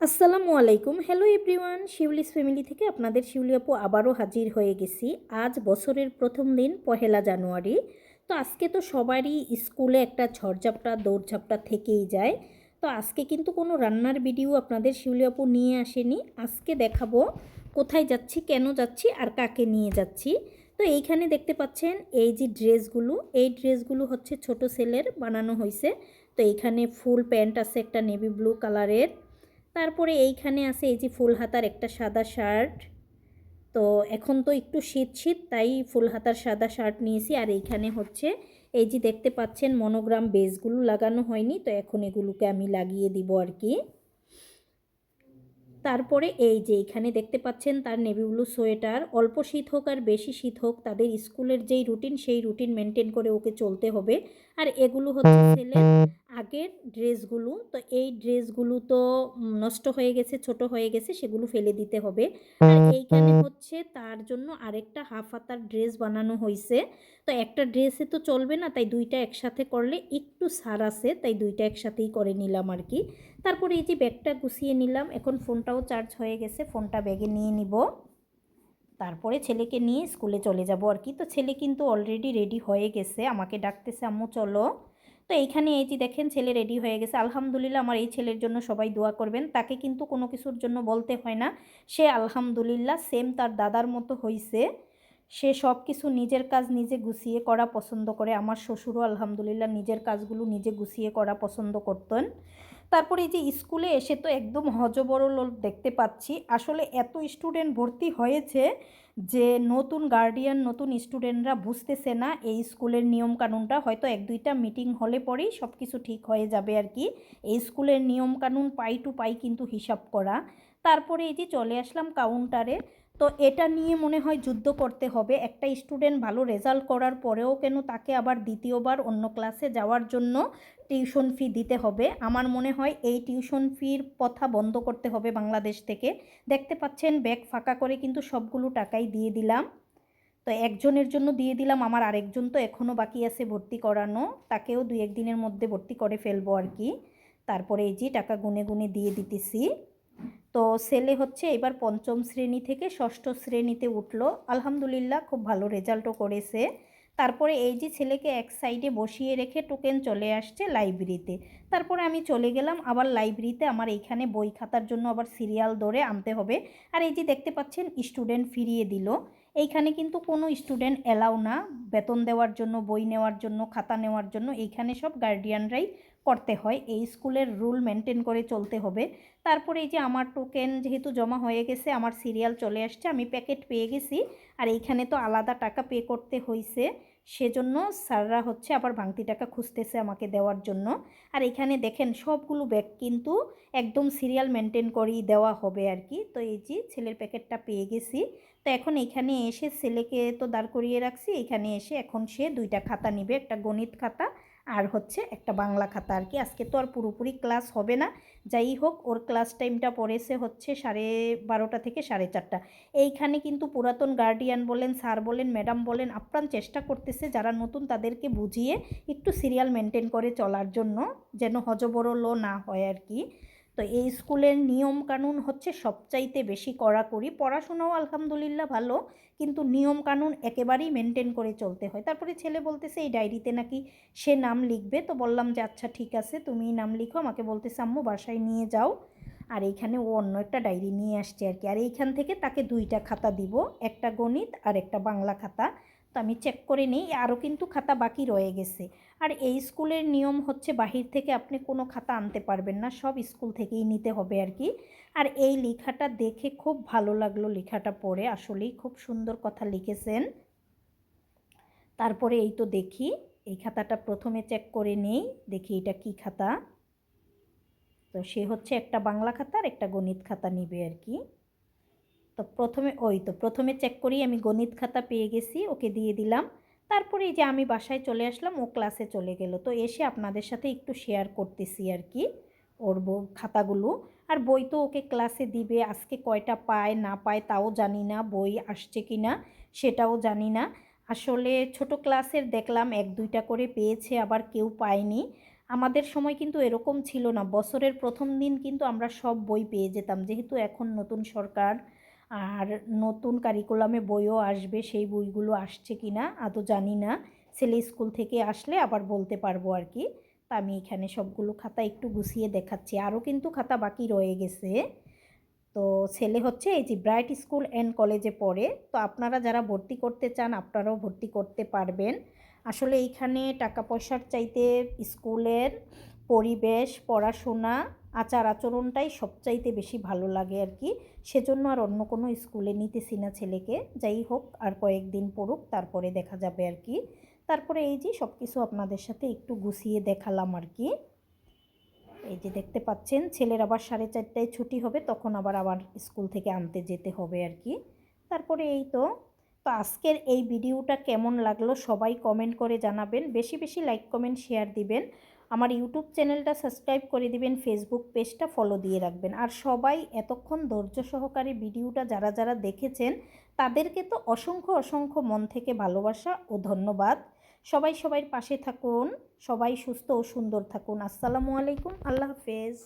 আসসালামু আলাইকুম। Hello everyone Shiuli's family থেকে আপনাদের শিউলি আপু আবারও হাজির হয়ে গেছি। আজ বছরের প্রথম দিন, পহেলা জানুয়ারি। তো আজকে তো সবারই স্কুলে একটা ঝড়ঝাপটা, দৌড়ঝাপটা থেকেই যায়। তো আজকে কিন্তু কোনো রান্নার ভিডিও আপনাদের শিউলি আপু নিয়ে আসেনি। আজকে দেখাবো কোথায় যাচ্ছি, কেন যাচ্ছি আর কাকে নিয়ে যাচ্ছি। তো এইখানে দেখতে পাচ্ছেন এই যে ড্রেসগুলো, এই ড্রেসগুলো হচ্ছে ছোট সেলের বানানো হয়েছে তো এইখানে ফুল প্যান্ট আছে একটা নেভি ব্লু কালারের। তারপরে এইখানে আছে এই যে ফুল হাতার একটা সাদা শার্ট তো এখন তো একটু শীত শীত, তাই ফুল হাতার সাদা শার্ট নিয়েছি। আর এইখানে হচ্ছে, এই যে দেখতে পাচ্ছেন মনোগ্রাম বেসগুলো লাগানো হয়নি, তো এখন এগুলোকে আমি লাগিয়ে দিব আর কি। তারপরে এই যে এখানে দেখতে পাচ্ছেন তার নেভি ব্লু সোয়েটার। অল্প শীত হোক আর বেশি শীত হোক, তাদের স্কুলের যেই রুটিন সেই রুটিন মেনটেন করে ওকে চলতে হবে। আর এগুলো হচ্ছে ছেলের আগের ড্রেসগুলো। তো এই ড্রেসগুলো তো নষ্ট হয়ে গেছে ছোট হয়ে গেছে সেগুলো ফেলে দিতে হবে। আর এইখানে হচ্ছে তার জন্য আরেকটা হাফ হাতার ড্রেস বানানো হয়েছে তো একটা ড্রেসে তো চলবে না তাই দুইটা একসাথে করলে একটু সার আছে তাই দুইটা একসাথেই করে নিলাম আর কি। তারপরে এই যে ব্যাগটা গুছিয়ে নিলাম এখন ফোনটাও চার্জ হয়ে গেছে ফোনটা ব্যাগে নিয়ে নিব। তারপরে ছেলেকে নিয়ে স্কুলে চলে যাব আর কি। তো ছেলে কিন্তু অলরেডি রেডি হয়ে গেছে, আমাকে ডাকতেছে, আম্মু, চলো। তো এইখানে এই যে দেখেন ছেলে রেডি হয়ে গেছে। আলহামদুলিল্লাহ আমার এই ছেলের জন্য সবাই দোয়া করবেন। তাকে কিন্তু কোনো কিছুর জন্য বলতে হয় না। সে আলহামদুলিল্লাহ সেম তার দাদার মতো হইছে। সে সব কিছু নিজের কাজ নিজে গুছিয়ে করা পছন্দ করে। আমার শ্বশুরও আলহামদুলিল্লাহ নিজের কাজগুলো নিজে গুছিয়ে করা পছন্দ করতেন। তারপরে এই যে স্কুলে এসে তো একদম হজবরল দেখতে পাচ্ছি। আসলে এত স্টুডেন্ট ভর্তি হয়েছে যে নতুন গার্ডিয়ান নতুন স্টুডেন্টরা বুঝতেছে না এই স্কুলের নিয়মকানুনটা। হয়তো এক দুইটা মিটিং হলে পরেই সব কিছু ঠিক হয়ে যাবে আর কি। এই স্কুলের নিয়মকানুন পাই টু পাই কিন্তু হিসাব করা। তারপরে এই যে চলে আসলাম কাউন্টারে তো এটা নিয়ে মনে হয় যুদ্ধ করতে হবে। একটা স্টুডেন্ট ভালো রেজাল্ট করার পরেও কেন তাকে আবার দ্বিতীয়বার অন্য ক্লাসে যাওয়ার জন্য টিউশন ফি দিতে হবে? আমার মনে হয় এই টিউশন ফির কথা বন্ধ করতে হবে বাংলাদেশ থেকে। দেখতে পাচ্ছেন, ব্যাগ ফাঁকা করে কিন্তু সবগুলো টাকাই দিয়ে দিলাম। তো একজনের জন্য দিয়ে দিলাম, আমার আরেকজন তো এখনও বাকি আছে ভর্তি করানো। তাকেও দু একদিনের মধ্যে ভর্তি করে ফেলব আর কি। তারপরে এই যে টাকা গুনে গুনে দিয়ে দিতেছি। তো ছেলে হচ্ছে এবার পঞ্চম শ্রেণি থেকে ষষ্ঠ শ্রেণীতে উঠল। আলহামদুলিল্লাহ, খুব ভালো রেজাল্টও করেছে। তারপরে এই যে ছেলেকে এক সাইডে বসিয়ে রেখে টোকেন চলে আসছে লাইব্রেরিতে তারপরে আমি চলে গেলাম, আবার লাইব্রেরিতে আমার এইখানে বই খাতার জন্য আবার সিরিয়াল ধরে আনতে হবে। আর এই যে দেখতে পাচ্ছেন স্টুডেন্ট ফিরিয়ে দিল। এইখানে কিন্তু কোনো স্টুডেন্ট অ্যালাউ না। বেতন দেওয়ার জন্য, বই নেওয়ার জন্য, খাতা নেওয়ার জন্য এইখানে সব গার্ডিয়ানরাই করতে হয়। এই স্কুলের রুল মেনটেন করে চলতে হবে। তারপরে এই যে আমার টোকেন যেহেতু জমা হয়ে গেছে, আমার সিরিয়াল চলে আসছে, আমি প্যাকেট পেয়ে গেছি। আর এইখানে তো আলাদা টাকা পে করতে হয়েছে সেজন্য স্যাররা হচ্ছে আবার ভাঙতি টাকা খুঁজতেছে আমাকে দেওয়ার জন্য। আর এখানে দেখেন, সবগুলো ব্যাগ কিন্তু একদম সিরিয়াল মেনটেন করেই দেওয়া হবে আর কি। তো এই যে ছেলের প্যাকেটটা পেয়ে গেছি। তো এখন এখানে এসে ছেলেকে তো দাঁড় করিয়ে রাখছি। এখানে এসে এখন সে দুইটা খাতা নিবে, একটা গণিত খাতা আর হচ্ছে একটা বাংলা খাতা আর কি। আজকে তো আর পুরোপুরি ক্লাস হবে না। যাই হোক, ওর ক্লাস টাইমটা পড়েছে হচ্ছে সাড়ে বারোটা থেকে সাড়ে চারটা। এইখানে কিন্তু পুরাতন গার্ডিয়ান বলেন, স্যার বলেন, ম্যাডাম বলেন, আপ্রাণ চেষ্টা করতেছে যারা নতুন তাদেরকে বুঝিয়ে একটু সিরিয়াল মেনটেন করে চলার জন্য, যেন হজবরল না হয় আর কি। তো এই স্কুলের নিয়ম কানুন হচ্ছে সবচাইতে বেশি কড়াকড়ি। পড়াশোনাও আলহামদুলিল্লাহ ভালো, কিন্তু নিয়ম কানুন একেবারেই মেনটেন করে চলতে হয়। তারপরে ছেলে বলতেছে, এই ডায়েরিতে নাকি সে নাম লিখবে? তো বললাম যে আচ্ছা ঠিক আছে, তুমি নাম লিখো। আমাকে বলতেছে, আম্মু, বাসায় নিয়ে যাও। আর এইখানে ও অন্য একটা ডায়েরি নিয়ে আসছে আর কি। আর এইখান থেকে তাকে দুইটা খাতা দিব, একটা গণিত আর একটা বাংলা খাতা। তো আমি চেক করে নিই, আরও কিন্তু খাতা বাকি রয়ে গেছে। আর এই স্কুলের নিয়ম হচ্ছে বাহির থেকে আপনি কোনো খাতা আনতে পারবেন না, সব স্কুল থেকেই নিতে হবে আর কি। আর এই লেখাটা দেখে খুব ভালো লাগল লেখাটা পড়ে, আসলেই খুব সুন্দর কথা লিখেছেন। তারপরে এই তো দেখি, এই খাতাটা প্রথমে চেক করে নেই, দেখি এটা কি খাতা? তো সে হচ্ছে একটা বাংলা খাতা আর একটা গণিত খাতা নিবে আর কি। তো প্রথমে ওই তো প্রথমে চেক করি আমি গণিত খাতা পেয়ে গেছি, ওকে দিয়ে দিলাম। তারপরে এই যে আমি বাসায় চলে আসলাম, ও ক্লাসে চলে গেল। তো এসে আপনাদের সাথে একটু শেয়ার করতেছি আর কি, ওর খাতাগুলো। আর বই তো ওকে ক্লাসে দিবে, আজকে কয়টা পায়, না পায় তাও জানি না, বই আসছে কি না সেটাও জানি না। আসলে ছোট ক্লাসের দেখলাম, এক দুইটা করে পেয়েছে, আবার কেউ পায়নি। আমাদের সময় কিন্তু এরকম ছিল না। বছরের প্রথম দিন কিন্তু আমরা সব বই পেয়ে যেতাম, যেহেতু এখন নতুন সরকার আর নতুন কারিকুলামে বইও আসবে, সেই বইগুলো আসছে কি না আদৌ জানি না। ছেলে স্কুল থেকে আসলে আবার বলতে পারব আর কি। তা আমি এখানে সবগুলো খাতা একটু গুছিয়ে দেখাচ্ছি। আরও কিন্তু খাতা বাকি রয়ে গেছে। তো ছেলে হচ্ছে এই যে ব্রাইট স্কুল অ্যান্ড কলেজে পড়ে। তো আপনারা যারা ভর্তি করতে চান, আপনারাও ভর্তি করতে পারবেন। আসলে এইখানে টাকা পয়সার চাইতে স্কুলের পরিবেশ, পড়াশোনা আচার আচরণটাই সবচাইতে বেশি ভালো লাগে আর কি। সেজন্য আর অন্য কোনো স্কুলে নিতেছি না ছেলেকে। যাই হোক, আর কয়েকদিন পড়ুক, তারপরে দেখা যাবে আর কি। তারপরে এই যে সব কিছু আপনাদের সাথে একটু গুছিয়ে দেখালাম আর কি। এই যে দেখতে পাচ্ছেন, ছেলের আবার সাড়ে চারটায় ছুটি হবে, তখন আবার আবার স্কুল থেকে আনতে যেতে হবে আর কি। তারপরে এই তো। তো আজকের এই ভিডিওটা কেমন লাগল সবাই কমেন্ট করে জানাবেন। বেশি বেশি লাইক, কমেন্ট, শেয়ার দিবেন। আমার ইউটিউব চ্যানেলটা সাবস্ক্রাইব করে দিবেন ফেসবুক পেজটা ফলো দিয়ে রাখবেন। আর সবাই এতক্ষণ ধৈর্য সহকারে ভিডিওটা যারা যারা দেখেছেন, তাদেরকে তো অসংখ্য অসংখ্য মন থেকে ভালোবাসা ও ধন্যবাদ। সবাই সবাই পাশে থাকুন, সবাই সুস্থ ও সুন্দর থাকুন। আসসালামু আলাইকুম, আল্লাহ হাফেজ।